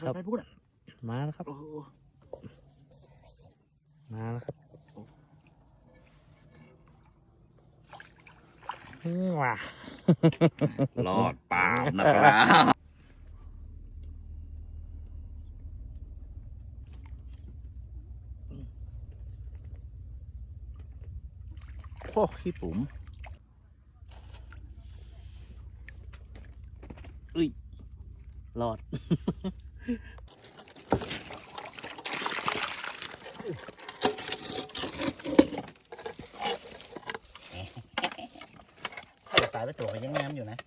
ครับไปพูดอะมาแล้วครับ โอ้โหมาแล้วครับอืมว่ะรอดเปล่านะครับโอ้ขี้ปุ๋มอุ้ยรอด ถ้าจะตายไปตัวก็ยังแง้มอยู่นะ